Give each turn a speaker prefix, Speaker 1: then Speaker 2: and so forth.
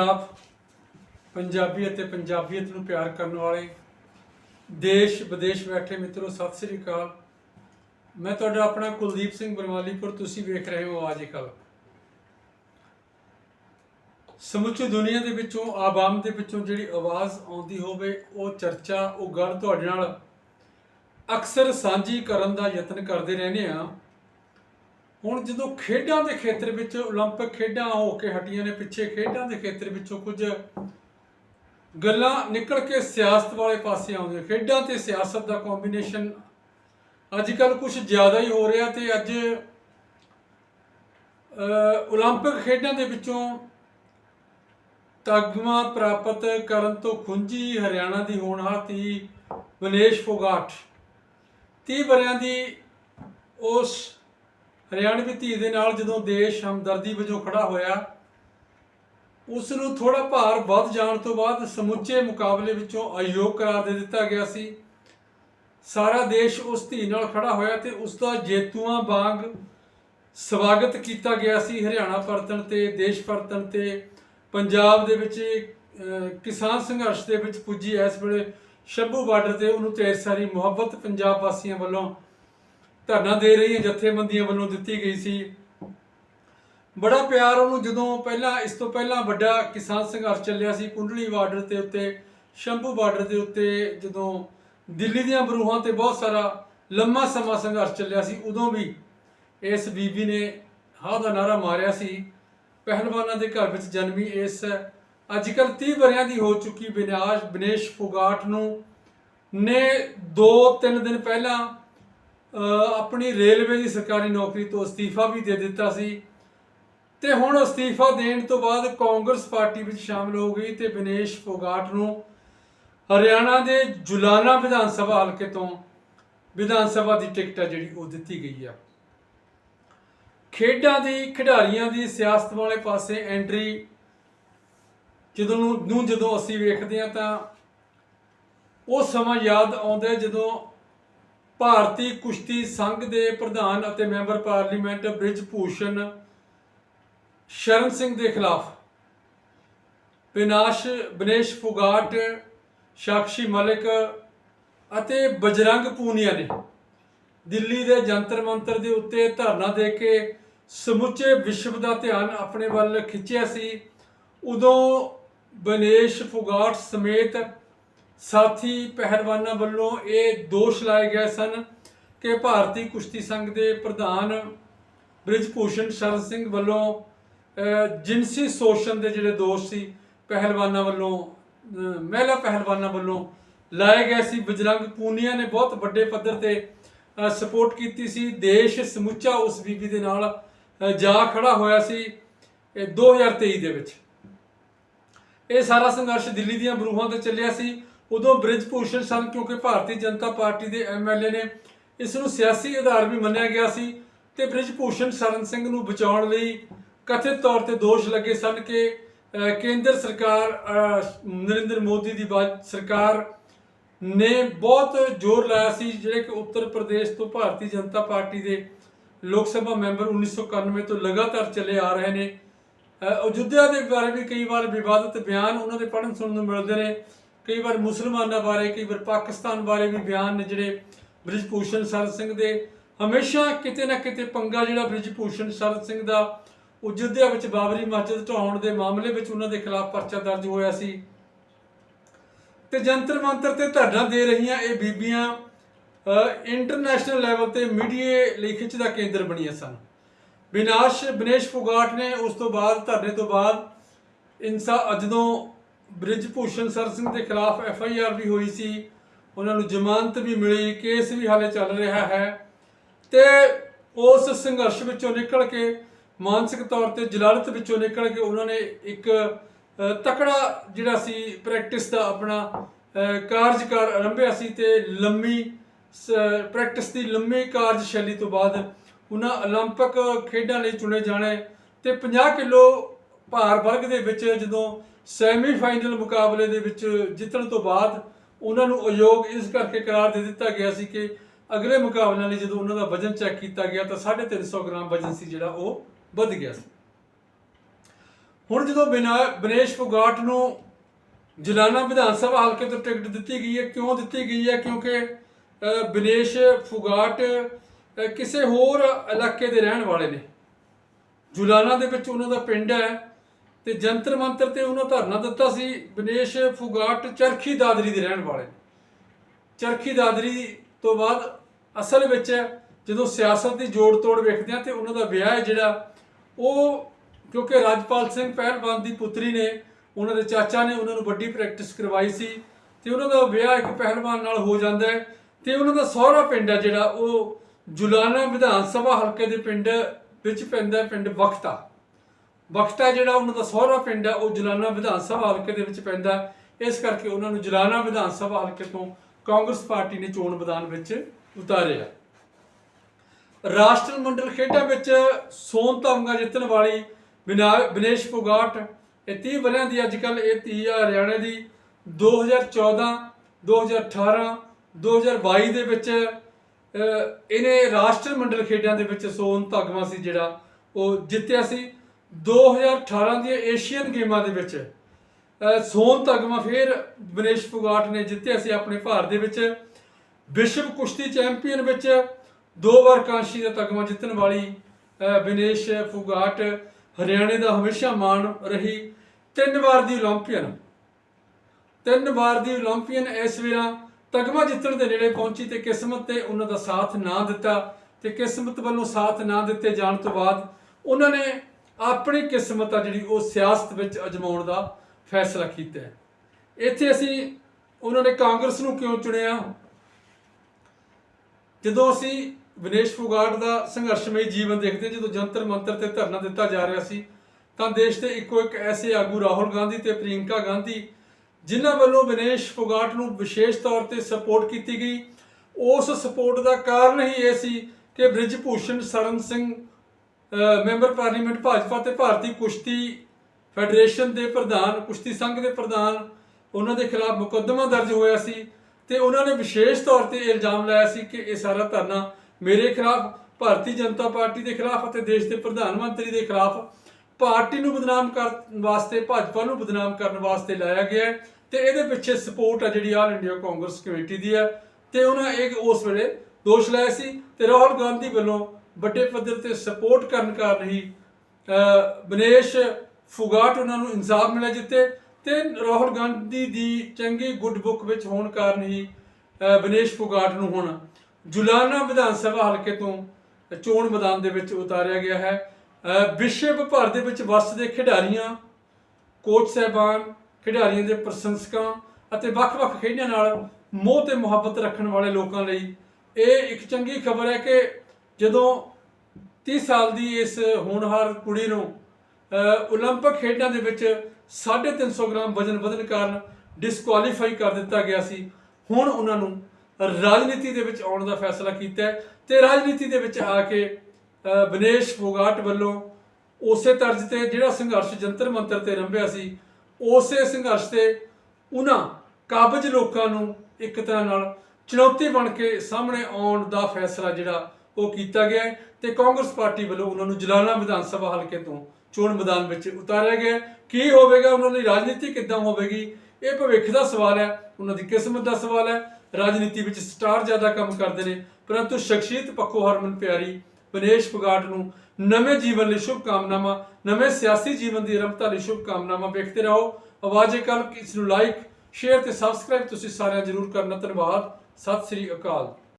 Speaker 1: ਪੰਜਾਬ ਪੰਜਾਬੀ ਅਤੇ ਪੰਜਾਬੀਅਤ ਨੂੰ ਪਿਆਰ ਕਰਨ ਵਾਲੇ, ਦੇਸ਼, ਵਿਦੇਸ਼ ਬੈਠੇ ਮਿੱਤਰੋ, ਸਤਿ ਸ੍ਰੀ ਅਕਾਲ। ਮੈਂ ਤੁਹਾਡਾ ਆਪਣਾ ਕੁਲਦੀਪ ਸਿੰਘ ਬਰਮਾਲੀਪੁਰ, ਤੁਸੀਂ ਵੇਖ ਰਹੇ ਹੋ ਆਜ ਕੱਲ ਸਮੁੱਚੀ ਦੁਨੀਆ ਦੇ ਵਿੱਚੋਂ, ਆਵਾਮ ਦੇ ਵਿੱਚੋਂ ਜਿਹੜੀ ਆਵਾਜ਼ ਆਉਂਦੀ ਹੋਵੇ, ਉਹ ਚਰਚਾ, ਉਹ ਗੱਲ ਤੁਹਾਡੇ ਨਾਲ ਅਕਸਰ ਸਾਂਝੀ ਕਰਨ ਦਾ ਯਤਨ ਕਰਦੇ ਰਹਿੰਦੇ ਆ ਹੁਣ ਜਦੋਂ ਖੇਡਾਂ ਦੇ ਖੇਤਰ ਵਿੱਚ 올림픽 ਖੇਡਾਂ ਹੋ ਕੇ ਹਟੀਆਂ ਨੇ ਪਿੱਛੇ ਖੇਡਾਂ ਦੇ ਖੇਤਰ ਵਿੱਚੋਂ ਕੁਝ ਗੱਲਾਂ ਨਿਕਲ ਕੇ ਸਿਆਸਤ ਵਾਲੇ ਪਾਸੇ ਆਉਂਦੀਆਂ ਖੇਡਾਂ ਤੇ ਸਿਆਸਤ ਦਾ ਕੰਬੀਨੇਸ਼ਨ ਅੱਜ ਕੱਲ ਕੁਝ ਜ਼ਿਆਦਾ ਹੀ ਹੋ ਰਿਹਾ ਤੇ ਅੱਜ ਅ, 올림픽 ਖੇਡਾਂ ਦੇ ਵਿੱਚੋਂ ਤਗਮਾ ਪ੍ਰਾਪਤ ਕਰਨ ਤੋਂ ਖੁੰਝੀ ਹਰਿਆਣਾ ਦੀ ਹੋਣਹਾਰ ਧੀ ਵਿਨੇਸ਼ ਫੋਗਾਟ 30 ਵਰਿਆਂ ਦੀ ਉਸ ਹਰਿਆਣਵੀ ਧੀ ਦੇ ਨਾਲ ਜਦੋਂ ਦੇਸ਼ ਹਮਦਰਦੀ ਵਜੋਂ ਖੜਾ ਹੋਇਆ ਉਸ ਨੂੰ ਥੋੜਾ ਭਾਰ ਵੱਧ ਜਾਣ ਤੋਂ ਬਾਅਦ ਸਮੁੱਚੇ ਮੁਕਾਬਲੇ ਵਿੱਚੋਂ ਅਯੋਗ ਕਰਾਰ ਦੇ ਦਿੱਤਾ ਗਿਆ ਸੀ। ਸਾਰਾ ਦੇਸ਼ ਉਸ ਧੀ ਨਾਲ ਖੜਾ ਹੋਇਆ ਤੇ ਉਸ ਦਾ ਜੇਤੂਆਂ ਵਾਂਗ ਸਵਾਗਤ ਕੀਤਾ ਗਿਆ ਸੀ। ਹਰਿਆਣਾ ਪਰਤਨ ਤੇ, ਦੇਸ਼ ਪਰਤਨ ਤੇ, ਪੰਜਾਬ ਦੇ ਵਿੱਚ ਕਿਸਾਨ ਸੰਘਰਸ਼ ਦੇ ਵਿੱਚ ਪੁੱਜੀ। ਇਸ ਵੇਲੇ ਸ਼ੰਭੂ ਬਾਰਡਰ ਤੇ ਉਹਨੂੰ ਢੇਰ ਸਾਰੀ ਮੁਹੱਬਤ ਪੰਜਾਬ ਵਾਸੀਆਂ ਵੱਲੋਂ ਧਰਨਾ ਦੇ ਰਹੀਆਂ ਜਥੇਬੰਦੀਆਂ ਵੱਲੋਂ ਦਿੱਤੀ ਗਈ ਸੀ। ਬੜਾ ਪਿਆਰ ਉਹਨੂੰ ਜਦੋਂ ਪਹਿਲਾਂ, ਇਸ ਤੋਂ ਪਹਿਲਾਂ ਵੱਡਾ ਕਿਸਾਨ ਸੰਘਰਸ਼ ਚੱਲਿਆ ਸੀ, ਕੁੰਡਲੀ ਬਾਰਡਰ ਤੇ ਉੱਤੇ, ਸ਼ੰਭੂ ਬਾਰਡਰ ਦੇ ਉੱਤੇ, ਜਦੋਂ ਦਿੱਲੀ ਦੀਆਂ ਬਰੂਹਾਂ ਤੇ ਬਹੁਤ ਸਾਰਾ ਲੰਮਾ ਸਮਾਂ ਸੰਘਰਸ਼ ਚੱਲਿਆ ਸੀ, ਉਦੋਂ ਵੀ ਇਸ ਬੀਬੀ ਨੇ ਹਾਂ ਦਾ ਨਾਰਾ ਮਾਰਿਆ ਸੀ। ਪਹਿਲਵਾਨਾਂ ਦੇ ਘਰ ਵਿੱਚ ਜਨਮੀ ਇਸ ਅੱਜ ਕੱਲ 30 ਵਰਿਆਂ ਦੀ ਹੋ ਚੁੱਕੀ ਬਿਨਾਸ਼ ਬਨੇਸ਼ ਫੁਗਾਟ ਨੂੰ ਨੇ 2-3 ਦਿਨ ਪਹਿਲਾਂ ਆਪਣੀ ਰੇਲਵੇ ਦੀ ਸਰਕਾਰੀ ਨੌਕਰੀ ਤੋਂ ਅਸਤੀਫਾ ਵੀ ਦੇ ਦਿੱਤਾ ਸੀ। ਤੇ ਹੁਣ ਅਸਤੀਫਾ ਦੇਣ ਤੋਂ ਬਾਅਦ ਕਾਂਗਰਸ ਪਾਰਟੀ ਵਿੱਚ ਸ਼ਾਮਲ ਹੋ ਗਈ ਤੇ ਬਿਨੇਸ਼ ਫੋਗਾਟ ਨੂੰ ਹਰਿਆਣਾ ਦੇ ਜੁਲਾਨਾ ਵਿਧਾਨ ਸਭਾ ਹਲਕੇ ਤੋਂ ਵਿਧਾਨ ਸਭਾ ਦੀ ਟਿਕਟ ਆ ਜਿਹੜੀ ਉਹ ਦਿੱਤੀ ਗਈ ਆ। ਖੇਡਾਂ ਦੀ, ਖਿਡਾਰੀਆਂ ਦੀ ਸਿਆਸਤ ਵਾਲੇ ਪਾਸੇ ਐਂਟਰੀ ਜਦੋਂ ਨੂੰ ਨੂੰ ਜਦੋਂ ਅਸੀਂ ਵੇਖਦੇ ਆ ਤਾਂ ਉਹ ਸਮਾਂ ਯਾਦ ਆਉਂਦਾ ਜਦੋਂ ਭਾਰਤੀ ਕੁਸ਼ਤੀ ਸੰਘ ਦੇ ਪ੍ਰਧਾਨ ਅਤੇ ਮੈਂਬਰ ਪਾਰਲੀਮੈਂਟ ਬ੍ਰਿਜ ਭੂਸ਼ਣ ਸ਼ਰਨ ਸਿੰਘ ਦੇ ਖਿਲਾਫ ਵਿਨਾਸ਼ ਬਨੇਸ਼ ਫੁਗਾਟ, ਸਾਕਸ਼ੀ ਮਲਿਕ ਅਤੇ ਬਜਰੰਗ ਪੂਨੀਆ ਨੇ ਦਿੱਲੀ ਦੇ ਜੰਤਰ ਮੰਤਰ ਦੇ ਉੱਤੇ ਧਰਨਾ ਦੇ ਕੇ ਸਮੁੱਚੇ ਵਿਸ਼ਵ ਦਾ ਧਿਆਨ ਆਪਣੇ ਵੱਲ ਖਿੱਚਿਆ ਸੀ। ਉਦੋਂ ਬਨੇਸ਼ ਫੁਗਾਟ ਸਮੇਤ ਸਾਥੀ ਪਹਿਲਵਾਨਾਂ ਵੱਲੋਂ ਇਹ ਦੋਸ਼ ਲਾਏ ਗਏ ਸਨ ਕਿ ਭਾਰਤੀ ਕੁਸ਼ਤੀ ਸੰਘ ਦੇ ਪ੍ਰਧਾਨ ਬ੍ਰਿਜਭੂਸ਼ਣ ਸ਼ਰਨ ਸਿੰਘ ਵੱਲੋਂ ਅਹ, ਜਿਨਸੀ ਸ਼ੋਸ਼ਣ ਦੇ ਜਿਹੜੇ ਦੋਸ਼ ਸੀ ਪਹਿਲਵਾਨਾਂ ਵੱਲੋਂ ਮਹਿਲਾ ਪਹਿਲਵਾਨਾਂ ਵੱਲੋਂ ਲਾਏ ਗਏ ਸੀ। ਬਜਰੰਗ ਪੂਨੀਆ ਨੇ ਬਹੁਤ ਵੱਡੇ ਪੱਧਰ ਤੇ ਸਪੋਰਟ ਕੀਤੀ ਸੀ। ਦੇਸ਼ ਸਮੁੱਚਾ ਉਸ ਬੀਬੀ ਦੇ ਨਾਲ ਜਾ ਖੜਾ ਹੋਇਆ ਸੀ ਇਹ 2023 ਦੇ ਵਿੱਚ। ਇਹ ਸਾਰਾ ਸੰਘਰਸ਼ ਦਿੱਲੀ ਦੀਆਂ ਬਰੂਹਾਂ ਤੇ ਚੱਲਿਆ ਸੀ। ਉਦੋਂ ਬ੍ਰਿਜ ਭੂਸ਼ਣ ਸਨ ਕਿਉਂਕਿ ਭਾਰਤੀ ਜਨਤਾ ਪਾਰਟੀ ਦੇ ਐਮਐਲਏ ਨੇ ਇਸ ਨੂੰ ਸਿਆਸੀ ਆਧਾਰ ਵੀ ਮੰਨਿਆ ਗਿਆ ਸੀ ਤੇ ਬ੍ਰਿਜ ਭੂਸ਼ਣ ਸ਼ਰਨ ਸਿੰਘ ਨੂੰ ਬਚਾਉਣ ਲਈ ਕਥਿਤ ਤੌਰ ਤੇ ਦੋਸ਼ ਲੱਗੇ ਸਨ ਕਿ ਕੇਂਦਰ ਸਰਕਾਰ ਨਰਿੰਦਰ ਮੋਦੀ ਦੀ ਬਾਜ- ਸਰਕਾਰ ਨੇ ਬਹੁਤ ਜ਼ੋਰ ਲਾਇਆ ਸੀ, ਜਿਹੜੇ ਕਿ ਉੱਤਰ ਪ੍ਰਦੇਸ਼ ਤੋਂ ਭਾਰਤੀ ਜਨਤਾ ਪਾਰਟੀ ਦੇ ਲੋਕ ਸਭਾ ਮੈਂਬਰ 1991 ਤੋਂ ਲਗਾਤਾਰ ਚੱਲੇ ਆ ਰਹੇ ਨੇ। ਅਹ, ਅਯੁੱਧਿਆ ਦੇ ਬਾਰੇ ਵੀ ਕਈ ਵਾਰ ਵਿਵਾਦਤ ਬਿਆਨ ਉਹਨਾਂ ਦੇ ਪੜ੍ਹਨ ਸੁਣਨ ਨੂੰ ਮਿਲਦੇ ਨੇ। ਕਈ ਵਾਰ ਮੁਸਲਮਾਨਾਂ ਬਾਰੇ, ਕਈ ਵਾਰ ਪਾਕਿਸਤਾਨ ਬਾਰੇ ਵੀ ਬਿਆਨ ਨੇ ਜਿਹੜੇ ਬ੍ਰਿਜਭੂਸ਼ਣ ਭੂਸ਼ਣ ਸਿੰਘ ਦੇ। ਹਮੇਸ਼ਾ ਕਿਤੇ ਨਾ ਕਿਤੇ ਪੰਗਾ ਜਿਹੜਾ ਬ੍ਰਿਜਭੂਸ਼ਣ ਭੂਸ਼ਣ ਸਿੰਘ ਦਾ ਅਯੁੱਧਿਆ ਵਿੱਚ ਬਾਬਰੀ ਮਸਜਿਦ ਢਾਉਣ ਦੇ ਮਾਮਲੇ ਵਿੱਚ ਉਹਨਾਂ ਦੇ ਖਿਲਾਫ ਪਰਚਾ ਦਰਜ ਹੋਇਆ ਸੀ। ਤੇ ਜੰਤਰ ਮੰਤਰ ਤੇ ਧਰਨਾ ਦੇ ਰਹੀਆਂ ਇਹ ਬੀਬੀਆਂ ਇੰਟਰਨੈਸ਼ਨਲ ਲੈਵਲ ਤੇ ਮੀਡੀਏ ਲਈ ਖਿੱਚ ਦਾ ਕੇਂਦਰ ਬਣੀਆਂ ਸਨ। ਵਿਨਾਸ਼ ਬਨੇਸ਼ ਫੁਗਾਟ ਨੇ ਉਸ ਤੋਂ ਬਾਅਦ, ਧਰਨੇ ਤੋਂ ਬਾਅਦ, ਇਨਸਾ ਜਦੋਂ ਬ੍ਰਿਜ ਭੂਸ਼ਣ ਸਰ ਸਿੰਘ ਦੇ ਖਿਲਾਫ ਐਫ ਆਈ ਆਰ ਵੀ ਹੋਈ ਸੀ ਉਹਨਾਂ ਨੂੰ ਜ਼ਮਾਨਤ ਵੀ ਮਿਲੀ ਕੇਸ ਵੀ ਹਾਲੇ ਚੱਲ ਰਿਹਾ ਹੈ ਤੇ ਉਸ ਸੰਘਰਸ਼ ਵਿੱਚੋਂ ਨਿਕਲ ਕੇ ਮਾਨਸਿਕ ਤੌਰ ਤੇ ਜਲਾਲਤ ਵਿੱਚੋਂ ਨਿਕਲ ਕੇ ਉਹਨਾਂ ਨੇ ਇੱਕ ਅ, ਤਕੜਾ ਜਿਹੜਾ ਸੀ ਪ੍ਰੈਕਟਿਸ ਦਾ ਆਪਣਾ ਅ, ਕਾਰਜਕਾਰ ਆਰੰਭਿਆ ਸੀ ਤੇ ਲੰਮੀ ਪ੍ਰੈਕਟਿਸ ਦੀ ਲੰਮੀ ਕਾਰਜਸ਼ੈਲੀ ਤੋਂ ਬਾਅਦ ਉਹਨਾਂ 올림픽 ਖੇਡਾਂ ਲਈ ਚੁਣੇ ਜਾਣੇ ਤੇ 50 ਕਿਲੋ ਭਾਰ ਵਰਗ ਦੇ ਵਿੱਚ ਜਦੋਂ ਸੈਮੀਫਾਈਨਲ ਮੁਕਾਬਲੇ ਦੇ ਵਿੱਚ ਜਿੱਤਣ ਤੋਂ ਬਾਅਦ ਉਹਨਾਂ ਨੂੰ ਅਯੋਗ ਇਸ ਕਰਕੇ ਕਰਾਰ ਦੇ ਦਿੱਤਾ ਗਿਆ ਸੀ ਕਿ ਅਗਲੇ ਮੁਕਾਬਲਿਆਂ ਲਈ ਜਦੋਂ ਉਹਨਾਂ ਦਾ ਵਜ਼ਨ ਚੈੱਕ ਕੀਤਾ ਗਿਆ ਤਾਂ 350 ਗ੍ਰਾਮ ਵਜ਼ਨ ਸੀ ਜਿਹੜਾ ਉਹ ਵੱਧ ਗਿਆ ਸੀ। ਹੁਣ ਜਦੋਂ ਬਿਨਾ ਬਨੇਸ਼ ਫੁਗਾਟ ਨੂੰ ਜਲਾਨਾ ਵਿਧਾਨ ਸਭਾ ਹਲਕੇ ਤੋਂ ਟਿਕਟ ਦਿੱਤੀ ਗਈ ਹੈ ਕਿਉਂ ਦਿੱਤੀ ਗਈ ਹੈ? ਕਿਉਂਕਿ ਅ, ਬਨੇਸ਼ ਫੁਗਾਟ ਕਿਸੇ ਹੋਰ ਇਲਾਕੇ ਦੇ ਰਹਿਣ ਵਾਲੇ ਨੇ। ਜੁਲਾਨਾ ਦੇ ਵਿੱਚ ਉਹਨਾਂ ਦਾ ਪਿੰਡ ਹੈ ਤੇ ਜੰਤਰ ਮੰਤਰ ਤੇ ਉਹਨਾਂ ਧਰਨਾ ਦਿੱਤਾ ਸੀ ਬਨੇਸ਼ ਫੁਗਾਟ ਚਰਖੀ ਦਾਦਰੀ ਦੇ ਰਹਿਣ ਵਾਲੇ। ਚਰਖੀ ਦਾਦਰੀ ਤੋਂ ਬਾਅਦ ਅਸਲ ਵਿੱਚ ਜਦੋਂ ਸਿਆਸਤ ਦੀ ਜੋੜ ਤੋੜ ਵੇਖਦੇ ਆ ਤੇ ਉਹਨਾਂ ਦਾ ਵਿਆਹ ਹੈ ਜਿਹੜਾ, ਉਹ ਕਿਉਂਕਿ ਰਾਜਪਾਲ ਸਿੰਘ ਪਹਿਲਵਾਨ ਦੀ ਪੁੱਤਰੀ ਨੇ, ਉਹਨਾਂ ਦੇ ਚਾਚਾ ਨੇ ਉਹਨਾਂ ਨੂੰ ਵੱਡੀ ਪ੍ਰੈਕਟਿਸ ਕਰਵਾਈ ਸੀ ਤੇ ਉਹਨਾਂ ਦਾ ਵਿਆਹ ਇੱਕ ਪਹਿਲਵਾਨ ਨਾਲ ਹੋ ਜਾਂਦਾ ਹੈ ਤੇ ਉਹਨਾਂ ਦਾ ਸਹੁਰਾ ਪਿੰਡ ਹੈ ਜਿਹੜਾ, ਉਹ ਜੁਲਾਨਾ ਵਿਧਾਨ ਸਭਾ ਹਲਕੇ ਦੇ ਪਿੰਡ ਵਿੱਚ ਪੈਂਦਾ ਪਿੰਡ ਬਖਤਾ ਬਖਤਾ ਜਿਹੜਾ ਉਹਨਾਂ ਦਾ ਸਹੁਰਾ ਪਿੰਡ ਹੈ, ਉਹ ਜਲਾਨਾ ਵਿਧਾਨ ਸਭਾ ਹਲਕੇ ਦੇ ਵਿੱਚ ਪੈਂਦਾ ਇਸ ਕਰਕੇ ਉਹਨਾਂ ਨੂੰ ਜਲਾਨਾ ਵਿਧਾਨ ਸਭਾ ਹਲਕੇ ਤੋਂ ਕਾਂਗਰਸ ਪਾਰਟੀ ਨੇ ਚੋਣ ਮੈਦਾਨ ਵਿੱਚ ਉਤਾਰਿਆ। ਰਾਸ਼ਟਰ ਮੰਡਲ ਖੇਡਾਂ ਵਿੱਚ ਸੋਨ ਤਮਗਾ ਜਿੱਤਣ ਵਾਲੀ ਬਿਨਾ- ਬਿਨੇਸ਼ ਫੋਗਾਟ, ਇਹ 30 ਵਰਿਆਂ ਦੀ ਅੱਜ ਕੱਲ ਇਹ 30 ਆ ਹਰਿਆਣਾ ਦੀ। 2014 2018 2022 ਦੇ ਵਿੱਚ ਇਹਨੇ ਰਾਸ਼ਟਰ ਮੰਡਲ ਖੇਡਾਂ ਦੇ ਵਿੱਚ ਸੋਨ ਤਗਮਾ ਸੀ ਜਿਹੜਾ ਉਹ ਜਿੱਤਿਆ ਸੀ। 2018 ਦੀਆਂ ਏਸ਼ੀਅਨ ਗੇਮਾਂ ਦੇ ਵਿੱਚ ਸੋਨ ਤਗਮਾ ਫਿਰ ਵਿਨੇਸ਼ ਫੁਗਾਟ ਨੇ ਜਿੱਤਿਆ ਸੀ ਆਪਣੇ ਭਾਰਤ ਦੇ ਵਿੱਚ। ਵਿਸ਼ਵ ਕੁਸ਼ਤੀ ਚੈਂਪੀਅਨ ਵਿੱਚ ਦੋ ਵਾਰ ਕਾਂਸ਼ੀ ਦਾ ਤਗਮਾ ਜਿੱਤਣ ਵਾਲੀ ਵਿਨੇਸ਼ ਫੁਗਾਟ ਹਰਿਆਣੇ ਦਾ ਹਮੇਸ਼ਾ ਮਾਣ ਰਹੀ ਤਿੰਨ ਵਾਰ ਦੀ 올림픽ਨ ਤਿੰਨ ਵਾਰ ਦੀ 올림픽ਨ ਇਸ ਵੇਲਾ ਤਗਮਾ ਜਿੱਤਣ ਦੇ ਨੇੜੇ ਪਹੁੰਚੀ ਤੇ ਕਿਸਮਤ 'ਤੇ ਉਹਨਾਂ ਦਾ ਸਾਥ ਨਾ ਦਿੱਤਾ ਤੇ ਕਿਸਮਤ ਵੱਲੋਂ ਸਾਥ ਨਾ ਦਿੱਤੇ ਜਾਣ ਤੋਂ ਬਾਅਦ ਉਹਨਾਂ ਨੇ ਆਪਣੀ ਕਿਸਮਤ ਆ ਜਿਹੜੀ ਉਹ ਸਿਆਸਤ ਵਿੱਚ ਅਜਮਾਉਣ ਦਾ ਫੈਸਲਾ ਕੀਤਾ ਹੈ। ਇੱਥੇ ਅਸੀਂ ਉਹਨਾਂ ਨੇ ਕਾਂਗਰਸ ਨੂੰ ਕਿਉਂ ਚੁਣਿਆ? ਜਦੋਂ ਅਸੀਂ ਵਿਨੇਸ਼ ਫੋਗਾਟ ਦਾ ਸੰਘਰਸ਼ਮਈ ਜੀਵਨ ਦੇਖਦੇ ਜਦੋਂ ਜੰਤਰ ਮੰਤਰ ਤੇ ਧਰਨਾ ਦਿੱਤਾ ਜਾ ਰਿਹਾ ਸੀ, ਤਾਂ ਦੇਸ਼ ਦੇ ਇੱਕੋ ਇੱਕ ਐਸੇ ਆਗੂ ਰਾਹੁਲ ਗਾਂਧੀ ਤੇ ਪ੍ਰਿਯੰਕਾ ਗਾਂਧੀ, ਜਿਨ੍ਹਾਂ ਵੱਲੋਂ ਵਿਨੇਸ਼ ਫੋਗਾਟ ਨੂੰ ਵਿਸ਼ੇਸ਼ ਤੌਰ ਤੇ ਸਪੋਰਟ ਕੀਤੀ ਗਈ। ਉਸ ਸਪੋਰਟ ਦਾ ਕਾਰਨ ਹੀ ਇਹ ਸੀ ਕਿ ਬ੍ਰਿਜਭੂਸ਼ਣ ਸਰਨ ਸਿੰਘ ਮੈਂਬਰ ਪਾਰਲੀਮੈਂਟ ਭਾਜਪਾ ਤੇ ਭਾਰਤੀ ਕੁਸ਼ਤੀ ਫੈਡਰੇਸ਼ਨ ਦੇ ਪ੍ਰਧਾਨ, ਕੁਸ਼ਤੀ ਸੰਘ ਦੇ ਪ੍ਰਧਾਨ, ਉਹਨਾਂ ਦੇ ਖਿਲਾਫ ਮੁਕੱਦਮਾ ਦਰਜ ਹੋਇਆ ਸੀ ਤੇ ਉਹਨਾਂ ਨੇ ਵਿਸ਼ੇਸ਼ ਤੌਰ ਤੇ ਇਲਜ਼ਾਮ ਲਾਇਆ ਸੀ ਕਿ ਇਹ ਸਾਰਾ ਧਰਨਾ ਮੇਰੇ ਖਿਲਾਫ, ਭਾਰਤੀ ਜਨਤਾ ਪਾਰਟੀ ਦੇ ਖਿਲਾਫ ਅਤੇ ਦੇਸ਼ ਦੇ ਪ੍ਰਧਾਨ ਮੰਤਰੀ ਦੇ ਖਿਲਾਫ ਪਾਰਟੀ ਨੂੰ ਬਦਨਾਮ ਕਰਨ ਵਾਸਤੇ, ਭਾਜਪਾ ਨੂੰ ਬਦਨਾਮ ਕਰਨ ਵਾਸਤੇ ਲਾਇਆ ਗਿਆ ਹੈ ਤੇ ਇਹਦੇ ਪਿੱਛੇ ਸਪੋਰਟ ਆ ਜਿਹੜੀ ਆਲ ਇੰਡੀਆ ਕਾਂਗਰਸ ਕਮੇਟੀ ਦੀ ਹੈ ਤੇ ਉਹਨਾਂ ਇਹ ਉਸ ਵੇਲੇ ਦੋਸ਼ ਲਾਇਆ ਸੀ ਤੇ ਰਾਹੁਲ ਗਾਂਧੀ ਵੱਲੋਂ ਵੱਡੇ ਪੱਧਰ ਤੇ ਸਪੋਰਟ ਕਰਨ ਕਾਰਨ ਹੀ ਅਹ, ਬਨੇਸ਼ ਫੁਗਾਟ ਉਹਨਾਂ ਨੂੰ ਇਨਸਾਫ ਮਿਲਿਆ ਜਿੱਤੇ ਤੇ ਰਾਹੁਲ ਗਾਂਧੀ ਦੀ ਚੰਗੀ ਗੁੱਡ ਬੁੱਕ ਵਿੱਚ ਹੋਣ ਕਾਰਨ ਹੀ ਅਹ, ਬਨੇਸ਼ ਫੁਗਾਟ ਨੂੰ ਹੁਣ ਜੁਲਾਨਾ ਵਿਧਾਨ ਸਭਾ ਹਲਕੇ ਤੋਂ ਚੋਣ ਮੈਦਾਨ ਦੇ ਵਿੱਚ ਉਤਾਰਿਆ ਗਿਆ ਹੈ। ਵਿਸ਼ਵ ਭਰ ਦੇ ਵਿੱਚ ਵਸਦੇ ਖਿਡਾਰੀਆਂ ਕੋਚ ਸਹਿਬਾਨ ਖਿਡਾਰੀਆਂ ਦੇ ਪ੍ਰਸ਼ੰਸਕਾਂ ਅਤੇ ਵੱਖ-ਵੱਖ ਖੇਡਾਂ ਨਾਲ ਮੋਹ ਤੇ ਮੁਹੱਬਤ ਰੱਖਣ ਵਾਲੇ ਲੋਕਾਂ ਲਈ ਇਹ ਇੱਕ ਚੰਗੀ ਖਬਰ ਹੈ ਕਿ ਜਦੋਂ 30 ਸਾਲ ਦੀ ਇਸ ਹੋਣਹਾਰ ਕੁੜੀ ਨੂੰ ਅਹ, 올림픽 ਖੇਡਾਂ ਦੇ ਵਿੱਚ 350 ਗ੍ਰਾਮ ਵਜ਼ਨ ਵਧਣ ਕਾਰਨ ਡਿਸਕੁਆਲੀਫਾਈ ਕਰ ਦਿੱਤਾ ਗਿਆ ਸੀ ਹੁਣ ਉਹਨਾਂ ਨੂੰ ਰਾਜਨੀਤੀ ਦੇ ਵਿੱਚ ਆਉਣ ਦਾ ਫੈਸਲਾ ਕੀਤਾ ਹੈ ਤੇ ਰਾਜਨੀਤੀ ਦੇ ਵਿੱਚ ਆ ਕੇ ਅਹ, ਬਨੇਸ਼ ਫੋਗਾਟ ਵੱਲੋਂ ਉਸੇ ਤਰਜ਼ ਤੇ ਜਿਹੜਾ ਸੰਘਰਸ਼ ਜੰਤਰ ਮੰਤਰ ਤੇ ਰੰਭਿਆ ਸੀ ਉਸੇ ਸੰਘਰਸ਼ ਤੇ ਉਹਨਾਂ ਕਾਬਜ ਲੋਕਾਂ ਨੂੰ ਇੱਕ ਤਰ੍ਹਾਂ ਨਾਲ ਚੁਣੌਤੀ ਬਣ ਕੇ ਸਾਹਮਣੇ ਆਉਣ ਦਾ ਫੈਸਲਾ ਜਿਹੜਾ ਉਹ ਕੀਤਾ ਗਿਆ ਹੈ ਤੇ ਕਾਂਗਰਸ ਪਾਰਟੀ ਵੱਲੋਂ ਉਹਨਾਂ ਨੂੰ ਜਲਾਲਾ ਵਿਧਾਨ ਸਭਾ ਹਲਕੇ ਤੋਂ ਚੋਣ ਮੈਦਾਨ ਵਿੱਚ ਉਤਾਰਿਆ ਗਿਆ ਕੀ ਹੋਵੇਗਾ? ਉਹਨਾਂ ਦੀ ਰਾਜਨੀਤੀ ਕਿੱਦਾਂ ਹੋਵੇਗੀ? ਇਹ ਭਵਿੱਖ ਦਾ ਸਵਾਲ ਹੈ, ਉਹਨਾਂ ਦੀ ਕਿਸਮਤ ਦਾ ਸਵਾਲ ਹੈ। ਰਾਜਨੀਤੀ ਵਿੱਚ ਸਟਾਰ ਜ਼ਿਆਦਾ ਕੰਮ ਕਰਦੇ ਨੇ, ਪਰੰਤੂ ਸ਼ਖਸੀਅਤ ਪੱਖੋਂ ਹਰਮਨ ਪਿਆਰੀ ਬਨੇਸ਼ ਫਗਾਟ ਨੂੰ ਨਵੇਂ ਜੀਵਨ ਲਈ ਸ਼ੁਭ ਕਾਮਨਾਵਾਂ ਨਵੇਂ ਸਿਆਸੀ ਜੀਵਨ ਦੀ ਆਰੰਭਤਾ ਲਈ ਸ਼ੁਭ ਕਾਮਨਾਵਾਂ ਵੇਖਦੇ ਰਹੋ। ਆਵਾਜ਼ੇ ਕੱਲ ਇਸ ਨੂੰ ਲਾਈਕ ਸ਼ੇਅਰ ਤੇ ਸਬਸਕ੍ਰਾਈਬ ਤੁਸੀਂ ਸਾਰਿਆਂ ਜਰੂਰ ਕਰਨਾ। ਧੰਨਵਾਦ, ਸਤਿ ਸ੍ਰੀ ਅਕਾਲ।